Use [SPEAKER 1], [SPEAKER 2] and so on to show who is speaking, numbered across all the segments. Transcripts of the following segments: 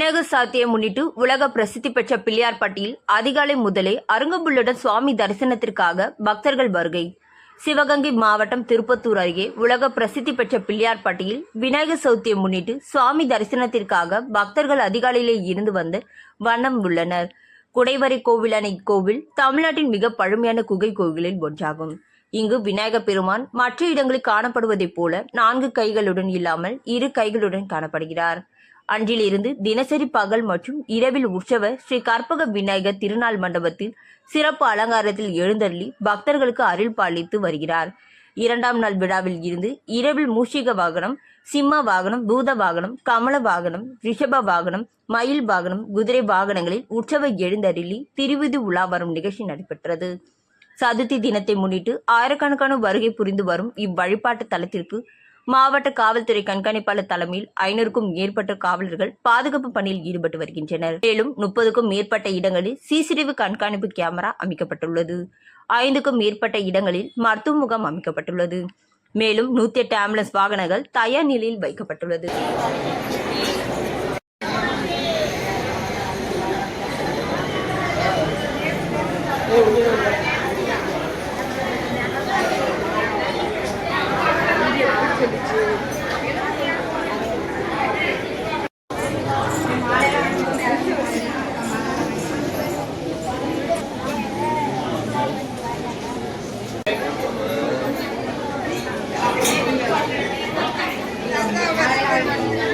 [SPEAKER 1] சாத்தியை முன்னிட்டு உலக பிரசித்தி பெற்ற பிள்ளையார்பட்டியில் அதிகாலை முதலே அருங்கம்புல்லுடன் சுவாமி தரிசனத்திற்காக பக்தர்கள் வருகை. சிவகங்கை மாவட்டம் திருப்பத்தூர் அருகே உலக பிரசித்தி பெற்ற பிள்ளையார்பட்டியில் விநாயகர் சவுத்தியை முன்னிட்டு சுவாமி தரிசனத்திற்காக பக்தர்கள் அதிகாலையிலே இருந்து வந்து வண்ணம் உள்ளனர். குடைவரை கோவில் அணை கோவில் தமிழ்நாட்டின் மிக பழமையான குகை கோவிலில் ஒன்றாகும். இங்கு விநாயகப் பெருமான் மற்ற இடங்களில் காணப்படுவதைப் போல நான்கு கைகளுடன் இல்லாமல் இரு கைகளுடன் காணப்படுகிறார். அன்றிலிருந்து தினசரி பகல் மற்றும் இரவில் உற்சவ ஸ்ரீ கற்பக விநாயகர் திருநாள் மண்டபத்தில் சிறப்பு அலங்காரத்தில் எழுந்தருளி பக்தர்களுக்கு அருள் பாலித்து வருகிறார். இரண்டாம் நாள் விழாவில் இருந்து இரவில் மூஷிக வாகனம் சிம்ம வாகனம் பூத வாகனம் கமல வாகனம் ரிஷப வாகனம் மயில் வாகனம் குதிரை வாகனங்களில் உற்சவ எழுந்தருளி திருவிதி உலா வரும் நிகழ்ச்சி நடைபெற்றது. சதுர்த்தி தினத்தை முன்னிட்டு ஆயிரக்கணக்கான வருகை புரிந்து வரும் இவ்வழிபாட்டு தலத்திற்கு மாவட்ட காவல்துறை கண்காணிப்பாளர் தலைமையில் ஐநூறுக்கும் மேற்பட்ட காவலர்கள் பாதுகாப்பு பணியில் ஈடுபட்டு வருகின்றனர். மேலும் முப்பதுக்கும் மேற்பட்ட இடங்களில் சிசிடிவி கண்காணிப்பு கேமரா அமைக்கப்பட்டுள்ளது. ஐந்துக்கும் மேற்பட்ட இடங்களில் மருத்துவ முகாம் அமைக்கப்பட்டுள்ளது. மேலும் நூத்தி எட்டு ஆம்புலன்ஸ் வாகனங்கள் தயார் நிலையில் வைக்கப்பட்டுள்ளது.
[SPEAKER 2] இங்க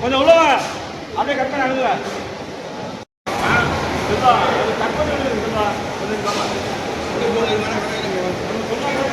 [SPEAKER 3] கொஞ்சம் உள்ள அப்படியே கட் பண்ணி அனுப்புங்க கட் பண்ணி கொஞ்சம்